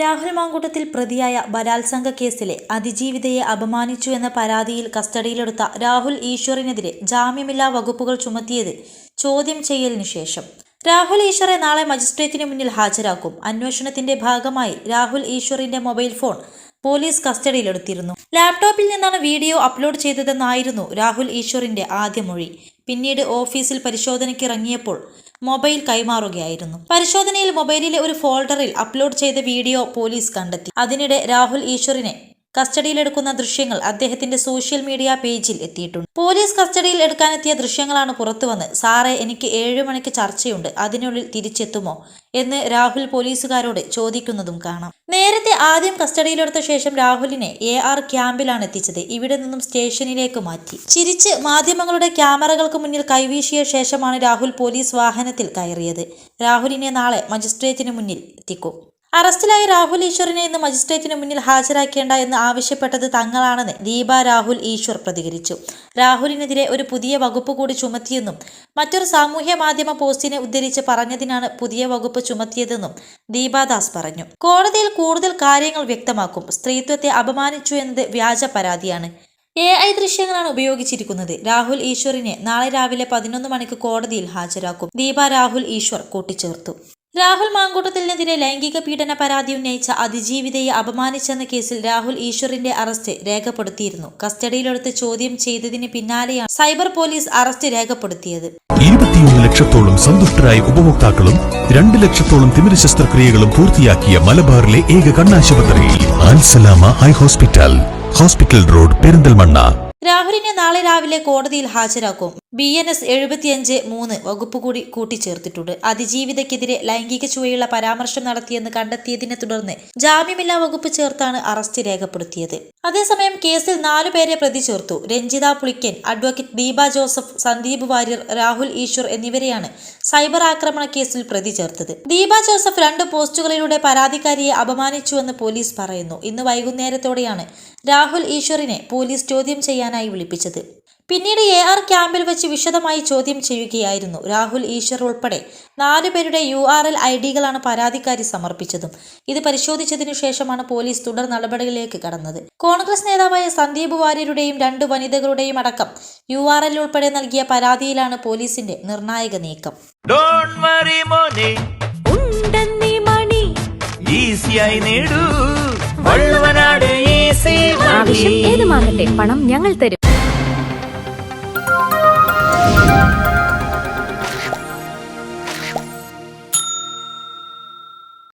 രാഹുൽ മാങ്കൂട്ടത്തിൽ പ്രതിയായ ബലാത്സംഗ കേസിലെ അതിജീവിതയെ അപമാനിച്ചു എന്ന പരാതിയിൽ കസ്റ്റഡിയിലെടുത്ത രാഹുൽ ഈശ്വറിനെതിരെ ജാമ്യമില്ലാ വകുപ്പുകൾ ചുമത്തിയത് ചോദ്യം ചെയ്യലിനു ശേഷം. രാഹുൽ ഈശ്വറെ നാളെ മജിസ്ട്രേറ്റിന് മുന്നിൽ ഹാജരാക്കും. അന്വേഷണത്തിന്റെ ഭാഗമായി രാഹുൽ ഈശ്വറിന്റെ മൊബൈൽ ഫോൺ പോലീസ് കസ്റ്റഡിയിലെടുത്തിരുന്നു. ലാപ്ടോപ്പിൽ നിന്നാണ് വീഡിയോ അപ്ലോഡ് ചെയ്തതെന്നായിരുന്നു രാഹുൽ ഈശ്വറിന്റെ ആദ്യ മൊഴി. പിന്നീട് ഓഫീസിൽ പരിശോധനയ്ക്ക് ഇറങ്ങിയപ്പോൾ മൊബൈൽ കൈമാറുകയായിരുന്നു. പരിശോധനയിൽ മൊബൈലിലെ ഒരു ഫോൾഡറിൽ അപ്ലോഡ് ചെയ്ത വീഡിയോ പോലീസ് കണ്ടെത്തി. അതിനിടെ രാഹുൽ ഈശ്വറിനെ കസ്റ്റഡിയിലെടുക്കുന്ന ദൃശ്യങ്ങൾ അദ്ദേഹത്തിന്റെ സോഷ്യൽ മീഡിയ പേജിൽ എത്തിയിട്ടുണ്ട്. പോലീസ് കസ്റ്റഡിയിൽ എടുക്കാനെത്തിയ ദൃശ്യങ്ങളാണ് പുറത്തുവന്ന്. സാറേ എനിക്ക് ഏഴ് മണിക്ക് ചർച്ചയുണ്ട്. അതിനുള്ളിൽ തിരിച്ചെത്തുമോ? എന്ന് രാഹുൽ പോലീസുകാരോട് ചോദിക്കുന്നതും കാണാം. നേരത്തെ ആദ്യം കസ്റ്റഡിയിലെടുത്ത ശേഷം രാഹുലിനെ എ ആർ ക്യാമ്പിലാണ് എത്തിച്ചത്. ഇവിടെ നിന്നും സ്റ്റേഷനിലേക്ക് മാറ്റി. ചിരിച്ച് മാധ്യമങ്ങളുടെ ക്യാമറകൾക്ക് മുന്നിൽ കൈവീശിയ ശേഷമാണ് രാഹുൽ പോലീസ് വാഹനത്തിൽ കയറിയത്. രാഹുലിനെ നാളെ മജിസ്ട്രേറ്റിന് മുന്നിൽ എത്തിക്കും. അറസ്റ്റിലായ രാഹുൽ ഈശ്വറിനെ ഇന്ന് മജിസ്ട്രേറ്റിന് മുന്നിൽ ഹാജരാക്കേണ്ട എന്ന് ആവശ്യപ്പെട്ടത് തങ്ങളാണെന്ന് ദീപ രാഹുൽ ഈശ്വർ പ്രതികരിച്ചു. രാഹുലിനെതിരെ ഒരു പുതിയ വകുപ്പ് കൂടി ചുമത്തിയെന്നും മറ്റൊരു സാമൂഹ്യ മാധ്യമ പോസ്റ്റിനെ ഉദ്ധരിച്ച് പറഞ്ഞതിനാണ് പുതിയ വകുപ്പ് ചുമത്തിയതെന്നും ദീപാദാസ് പറഞ്ഞു. കോടതിയിൽ കൂടുതൽ കാര്യങ്ങൾ വ്യക്തമാക്കും. സ്ത്രീത്വത്തെ അപമാനിച്ചു എന്നത് വ്യാജ പരാതിയാണ്. എ ഐ ദൃശ്യങ്ങളാണ് ഉപയോഗിച്ചിരിക്കുന്നത്. രാഹുൽ ഈശ്വറിനെ നാളെ രാവിലെ പതിനൊന്ന് മണിക്ക് കോടതിയിൽ ഹാജരാക്കും. ദീപ രാഹുൽ ഈശ്വർ കൂട്ടിച്ചേർത്തു. രാഹുൽ മാങ്കൂട്ടത്തിനെതിരെ ലൈംഗിക പീഡന പരാതി ഉന്നയിച്ച അതിജീവിതയെ അപമാനിച്ചെന്ന കേസിൽ രാഹുൽ ഈശ്വറിന്റെ അറസ്റ്റ് രേഖപ്പെടുത്തിയിരുന്നു. കസ്റ്റഡിയിലെടുത്ത് ചോദ്യം ചെയ്തതിന് പിന്നാലെയാണ് സൈബർ പോലീസ് അറസ്റ്റ് രേഖപ്പെടുത്തിയത്. ഇരുപത്തിയൊന്ന് ലക്ഷത്തോളം സന്തുഷ്ടരായ ഉപഭോക്താക്കളും രണ്ട് ലക്ഷത്തോളം തിമിര ശസ്ത്രക്രിയകളും പൂർത്തിയാക്കിയ മലബാറിലെ ഏക കണ്ണാശുപത്രിയിൽ ആൻസലാമ eye hospital hospital road Perinthalmanna. രാഹുലിനെ നാളെ രാവിലെ കോടതിയിൽ ഹാജരാക്കും. ബി എൻ എസ് എഴുപത്തിയഞ്ച് മൂന്ന് വകുപ്പ് കൂടി കൂട്ടിച്ചേർത്തിട്ടുണ്ട്. അതിജീവിതയ്ക്കെതിരെ ലൈംഗിക ചുവയുള്ള പരാമർശം നടത്തിയെന്ന് കണ്ടെത്തിയതിനെ തുടർന്ന് ജാമ്യമില്ലാ വകുപ്പ് ചേർത്താണ് അറസ്റ്റ് രേഖപ്പെടുത്തിയത്. അതേസമയം കേസിൽ നാലു പേരെ പ്രതി ചേർത്തു രഞ്ജിത പുളിക്കൻ അഡ്വക്കേറ്റ് ദീപ ജോസഫ് സന്ദീപ് വാര്യർ രാഹുൽ ഈശ്വർ എന്നിവരെയാണ് സൈബർ ആക്രമണ കേസിൽ പ്രതി ചേർത്തത് ദീപ ജോസഫ് രണ്ട് പോസ്റ്റുകളിലൂടെ പരാതിക്കാരിയെ അപമാനിച്ചുവെന്ന് പോലീസ് പറയുന്നു. ഇന്ന് വൈകുന്നേരത്തോടെയാണ് രാഹുൽ ഈശ്വറിനെ പോലീസ് ചോദ്യം ചെയ്യാനായി വിളിപ്പിച്ചത്. പിന്നീട് എ ആർ ക്യാമ്പിൽ വെച്ച് വിശദമായി ചോദ്യം ചെയ്യുകയായിരുന്നു രാഹുൽ ഈശ്വർ ഉൾപ്പെടെ നാലുപേരുടെ യു ആർ എൽ ഐ ഡികളാണ് പരാതിക്കാരി സമർപ്പിച്ചതും. ഇത് പരിശോധിച്ചതിനു ശേഷമാണ് പോലീസ് തുടർ നടപടികളിലേക്ക് കടന്നത്. കോൺഗ്രസ് നേതാവായ സന്ദീപ് വാര്യരുടെയും രണ്ട് വനിതകളുടെയും അടക്കം യു ആർ എൽ ഉൾപ്പെടെ നൽകിയ പരാതിയിലാണ് പോലീസിന്റെ നിർണായക നീക്കം. ഈസിയായി നേടൂ. ആവശ്യം ഏതുമാകട്ടെ പണം ഞങ്ങൾ തരും.